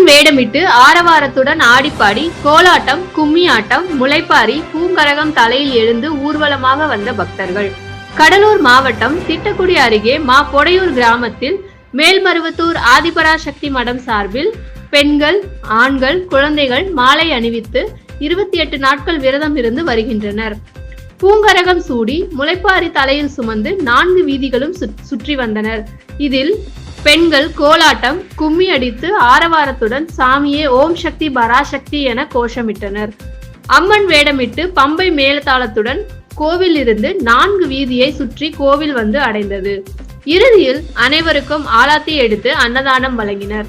வேடமிட்டு ஆரவாரத்துடன் ஆடிப்பாடி கோலாட்டம் கும்மி ஆட்டம் முளைப்பாரி பூங்கரகம் தலையில் எழுந்து ஊர்வலமாக வந்த பக்தர்கள். கடலூர் மாவட்டம் திட்டக்குடி அருகே மா பொடையூர் கிராமத்தில் மேல்மருவத்தூர் ஆதிபராசக்தி மடம் சார்பில் பெண்கள் ஆண்கள் குழந்தைகள் மாலை அணிவித்து இருபத்தி எட்டு நாட்கள் விரதம் இருந்து வருகின்றனர். பூங்கரகம் சூடி முளைப்பாரி தலையில் சுமந்து நான்கு வீதிகளும் சுற்றி வந்தனர். இதில் பெண்கள் கோலாட்டம் கும்மி அடித்து ஆரவாரத்துடன் சாமியே ஓம் சக்தி பராசக்தி என கோஷமிட்டனர். அம்மன் வேடமிட்டு பம்பை மேலதாளத்துடன் கோவில் இருந்து நான்கு வீதியை சுற்றி கோவில் வந்து அடைந்தது. இறுதியில் அனைவருக்கும் ஆலாத்தி எடுத்து அன்னதானம் வழங்கினர்.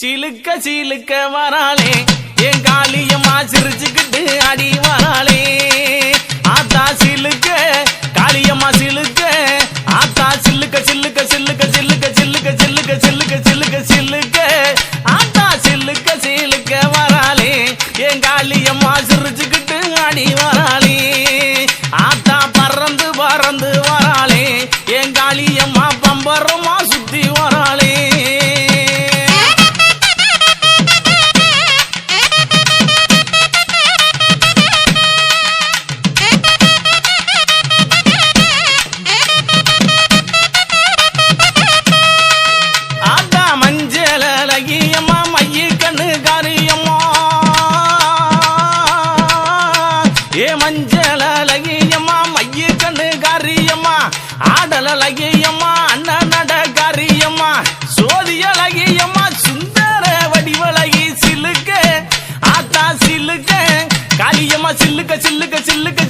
சிலுக்க சிலுக்க வராளே. என் மஞ்சள் அழகியம்மா மைய கண்ணு காரியம்மா ஆடல அழகியம்மா அண்ணன் நட காரியம்மா சோதி அழகியம்மா சுந்தர வடிவழகி சில்லுக்க ஆத்தா சில்லுக்க காரியம்மா சில்லுக்க சில்லுக்க சில்லுக்க